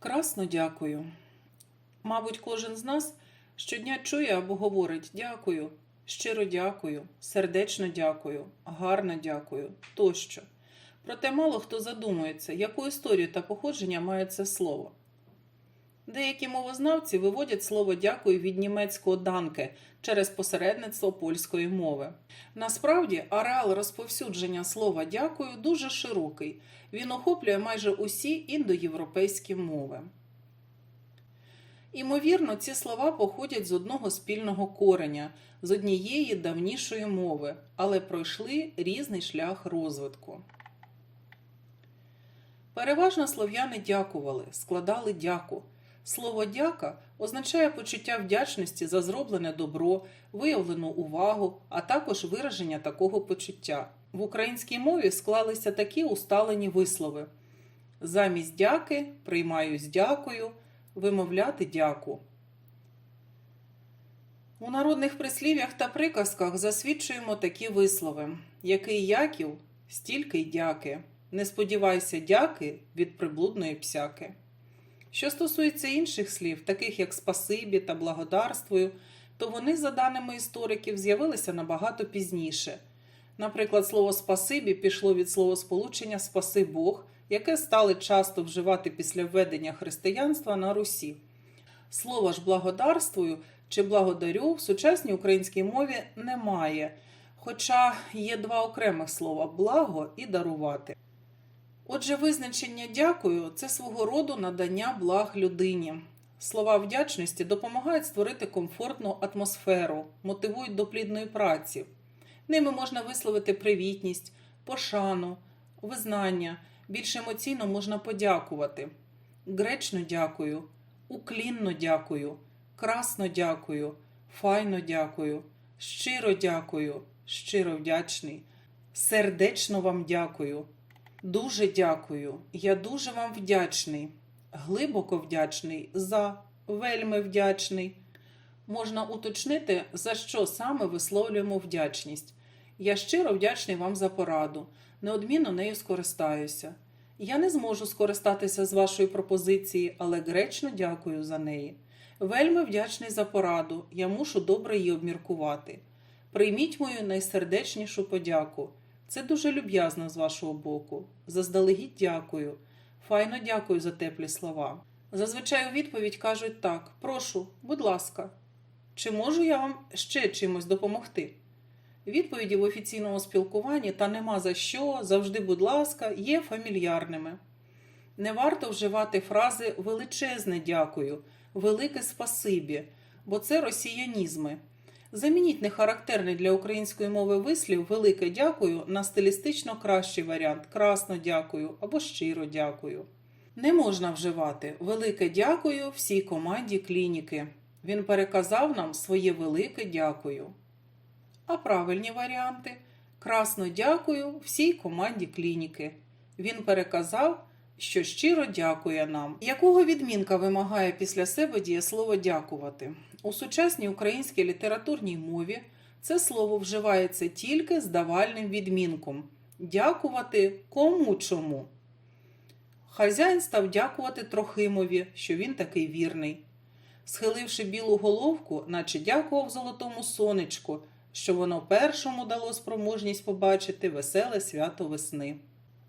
Красно дякую. Мабуть, кожен з нас щодня чує або говорить дякую, щиро дякую, сердечно дякую, гарно дякую тощо. Проте мало хто задумується, яку історію та походження має це слово. Деякі мовознавці виводять слово дякую від німецького данке через посередництво польської мови. Насправді, ареал розповсюдження слова дякую дуже широкий. Він охоплює майже усі індоєвропейські мови. Імовірно, ці слова походять з одного спільного кореня, з однієї давнішої мови, але пройшли різний шлях розвитку. Переважно слов'яни дякували, складали дяку. Слово дяка означає почуття вдячності за зроблене добро, виявлену увагу, а також вираження такого почуття. В українській мові склалися такі усталені вислови: замість дяки приймаю з дякою, вимовляти дяку. У народних прислів'ях та приказках засвідчуємо такі вислови: який яків, стільки й дяки. Не сподівайся дяки від приблудної псяки. Що стосується інших слів, таких як спасибі та благодарствую, то вони, за даними істориків, з'явилися набагато пізніше. Наприклад, слово спасибі пішло від словосполучення спаси Бог, яке стали часто вживати після введення християнства на Русі. Слова ж благодарствую чи благодарю в сучасній українській мові немає, хоча є два окремих слова благо і дарувати. Отже, визначення дякую це свого роду надання благ людині. Слова вдячності допомагають створити комфортну атмосферу, мотивують до плідної праці. Ними можна висловити привітність, пошану, визнання. Більш емоційно можна подякувати. Гречно дякую, уклінно дякую, красно дякую, файно дякую, щиро дякую, щиро вдячний, сердечно вам дякую. Дуже дякую. Я дуже вам вдячний. Глибоко вдячний за вельми вдячний. Можна уточнити, за що саме висловлюємо вдячність. Я щиро вдячний вам за пораду. Неодмінно нею скористаюся. Я не зможу скористатися з вашої пропозиції, але гречно дякую за неї. Вельми вдячний за пораду. Я мушу добре її обміркувати. Прийміть мою найсердечнішу подяку. Це дуже люб'язно з вашого боку. Заздалегідь дякую. Файно дякую за теплі слова. Зазвичай у відповідь кажуть так: прошу, будь ласка, чи можу я вам ще чимось допомогти? Відповіді в офіційному спілкуванні та нема за що, завжди, будь ласка, є фамільярними. Не варто вживати фрази величезне дякую, велике спасибі, бо це росіянізми. Замініть нехарактерний для української мови вислів велике дякую на стилістично кращий варіант красно дякую або щиро дякую. Не можна вживати велике дякую всій команді клініки. Він переказав нам своє велике дякую. А правильні варіанти красно дякую всій команді клініки. Він переказав, що щиро дякує нам. Якого відмінка вимагає після себе дієслово дякувати? У сучасній українській літературній мові це слово вживається тільки з давальним відмінком дякувати кому чому. Хазяїн став дякувати Трохимові, що він такий вірний. Схиливши білу головку, наче дякував золотому сонечку, що воно першому дало спроможність побачити веселе свято весни.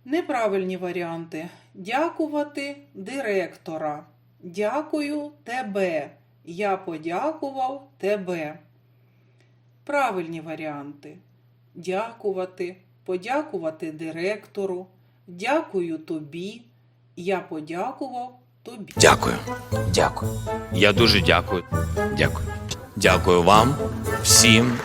Неправильні варіанти: дякувати директора. Дякую тебе. Я подякував тебе. Правильні варіанти: дякувати, подякувати директору. Дякую тобі. Я подякував тобі. Дякую. Дякую. Я дуже дякую. Дякую. Дякую вам всім